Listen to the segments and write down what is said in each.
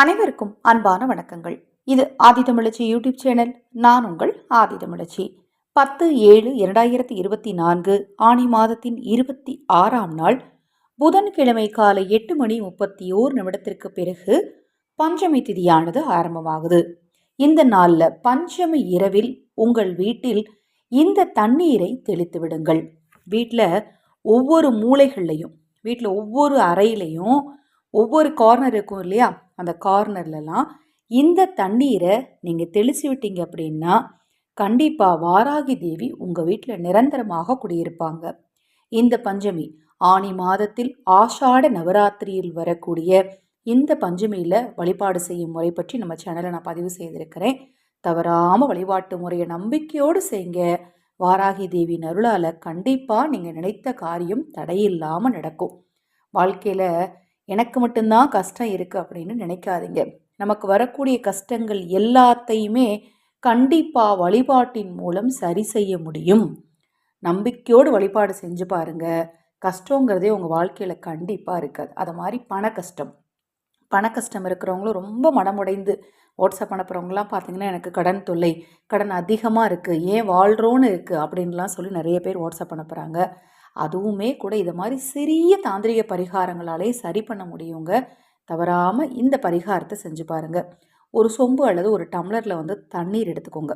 அனைவருக்கும் அன்பான வணக்கங்கள். இது ஆதிதமிழச்சி யூடியூப் சேனல். நான் உங்கள் ஆதிதமிழச்சி பத்து ஏழு இரண்டாயிரத்தி இருபத்தி நான்கு ஆணி மாதத்தின் இருபத்தி ஆறாம் நாள் புதன்கிழமை காலை எட்டு மணி முப்பத்தி ஓர் நிமிடத்திற்கு பிறகு பஞ்சமி திதியானது ஆரம்பமாகுது. இந்த நாளில் பஞ்சமி இரவில் உங்கள் வீட்டில் இந்த தண்ணீரை தெளித்து விடுங்கள். வீட்டில் ஒவ்வொரு மூளைகள்லையும் வீட்டில் ஒவ்வொரு அறையிலையும் ஒவ்வொரு கார்னர் இருக்கும் இல்லையா? அந்த கார்னர்லலாம் இந்த தண்ணீரை நீங்கள் தெளித்து விட்டீங்க அப்படின்னா கண்டிப்பாக வாராகி தேவி உங்கள் வீட்டில் நிரந்தரமாக குடியிருப்பாங்க. இந்த பஞ்சமி ஆணி மாதத்தில் ஆஷாட நவராத்திரியில் வரக்கூடிய இந்த பஞ்சமியில் வழிபாடு செய்யும் முறை பற்றி நம்ம சேனலை நான் பதிவு செய்திருக்கிறேன். தவறாமல் வழிபாட்டு முறையை நம்பிக்கையோடு செய்யுங்க. வாராகி தேவி நருளால் கண்டிப்பாக நீங்கள் நினைத்த காரியம் தடையில்லாமல் நடக்கும். வாழ்க்கையில் எனக்கு மட்டும்தான் கஷ்டம் இருக்குது அப்படின்னு நினைக்காதீங்க. நமக்கு வரக்கூடிய கஷ்டங்கள் எல்லாத்தையுமே கண்டிப்பாக வழிபாட்டின் மூலம் சரி செய்ய முடியும். நம்பிக்கையோடு வழிபாடு செஞ்சு பாருங்க. கஷ்டங்கிறதே உங்கள் வாழ்க்கையில் கண்டிப்பாக இருக்காது. அது மாதிரி பண கஷ்டம். பண கஷ்டம் இருக்கிறவங்களும் ரொம்ப மனமுடைந்து வாட்ஸ்அப் அனுப்புகிறவங்களாம் பார்த்தீங்கன்னா எனக்கு கடன் தொல்லை கடன் அதிகமாக இருக்குது ஏன் வாழ்கிறோன்னு இருக்குது அப்படின்லாம் சொல்லி நிறைய பேர் வாட்ஸ்அப் அனுப்புகிறாங்க அதுவுமே கூட இதை மாதிரி சிறிய தாந்திரிக பரிகாரங்களாலே சரி பண்ண முடியுங்க. தவறாமல் இந்த பரிகாரத்தை செஞ்சு பாருங்கள் ஒரு சொம்பு அல்லது ஒரு டம்ளரில் வந்து தண்ணீர் எடுத்துக்கோங்க.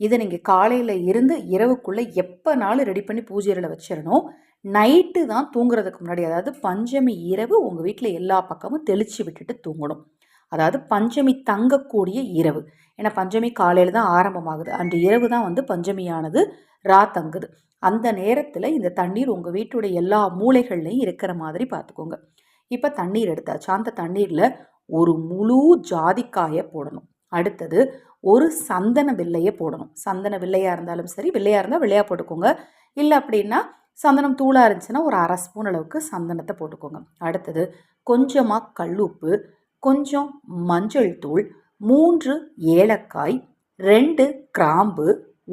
இதை நீங்கள் காலையில் இருந்து இரவுக்குள்ளே எப்போனாலும் ரெடி பண்ணி பூஜையில் வச்சிடணும் நைட்டு தான் தூங்குறதுக்கு முன்னாடி அதாவது பஞ்சமி இரவு உங்கள் வீட்டில் எல்லா பக்கமும் தெளித்து விட்டுட்டு தூங்கணும். அதாவது பஞ்சமி தங்கக்கூடிய இரவு. ஏன்னா பஞ்சமி காலையில் தான் ஆரம்பமாகுது. அன்று இரவு தான் வந்து பஞ்சமியானது ரா தங்குது. அந்த நேரத்தில் இந்த தண்ணீர் உங்கள் வீட்டுடைய எல்லா மூளைகள்லையும் இருக்கிற மாதிரி பார்த்துக்கோங்க இப்போ தண்ணீர் எடுத்தாச்சு. அந்த தண்ணீரில் ஒரு முழு ஜாதிக்காயை போடணும். அடுத்தது ஒரு சந்தன வில்லையை போடணும். சந்தன வில்லையாக இருந்தாலும் சரி வில்லையாக இருந்தால் வில்லையாக போட்டுக்கோங்க. இல்லை அப்படின்னா சந்தனம் தூளாக இருந்துச்சுன்னா ஒரு அரை ஸ்பூன் அளவுக்கு சந்தனத்தை போட்டுக்கோங்க. அடுத்தது கொஞ்சமாக கல்லுப்பு கொஞ்சம் மஞ்சள் தூள் மூன்று ஏலக்காய் ரெண்டு கிராம்பு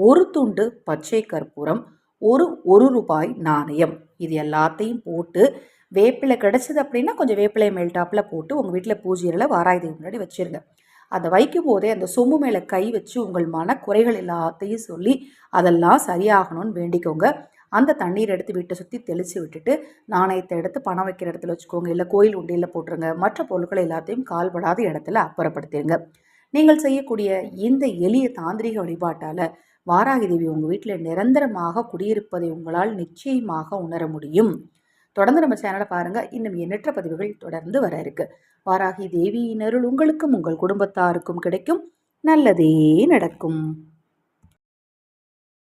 ஒரு துண்டு பச்சை கற்பூரம் ஒரு ஒரு ரூபாய் நாணயம். இது எல்லாத்தையும் போட்டு வேப்பிலை கிடச்சிது அப்படின்னா கொஞ்சம் வேப்பிலை மேல் டாப்பில் போட்டு உங்கள் வீட்டில் பூஜையில் வாராயுதம் முன்னாடி வச்சுருங்க. அதை வைக்கும் போதே அந்த சொம்பு மேலே கை வச்சு உங்கள் மன குறைகள் எல்லாத்தையும் சொல்லி அதெல்லாம் சரியாகணும்னு வேண்டிக்கோங்க. அந்த தண்ணீர் எடுத்து வீட்டை சுற்றி தெளித்து விட்டுட்டு நாணயத்தை எடுத்து பணம் வைக்கிற இடத்துல வச்சுக்கோங்க. இல்லை கோயில் உண்டியில் போட்டுருங்க. மற்ற பொருட்கள் எல்லாத்தையும் கால்படாத இடத்துல அப்புறப்படுத்திடுங்க நீங்கள் செய்யக்கூடிய இந்த எளிய தாந்திரிக வழிபாட்டால் வாராகி தேவி உங்கள் வீட்டில் நிரந்தரமாக குடியிருப்பதை உங்களால் நிச்சயமாக உணர முடியும். தொடர்ந்து நம்ம சேனலை பாருங்கள் இன்னும் எண்ணற்ற பதிவுகள் தொடர்ந்து வர இருக்கு. வாராகி தேவியினருள் உங்களுக்கும் உங்கள் குடும்பத்தாருக்கும் கிடைக்கும். நல்லதே நடக்கும்.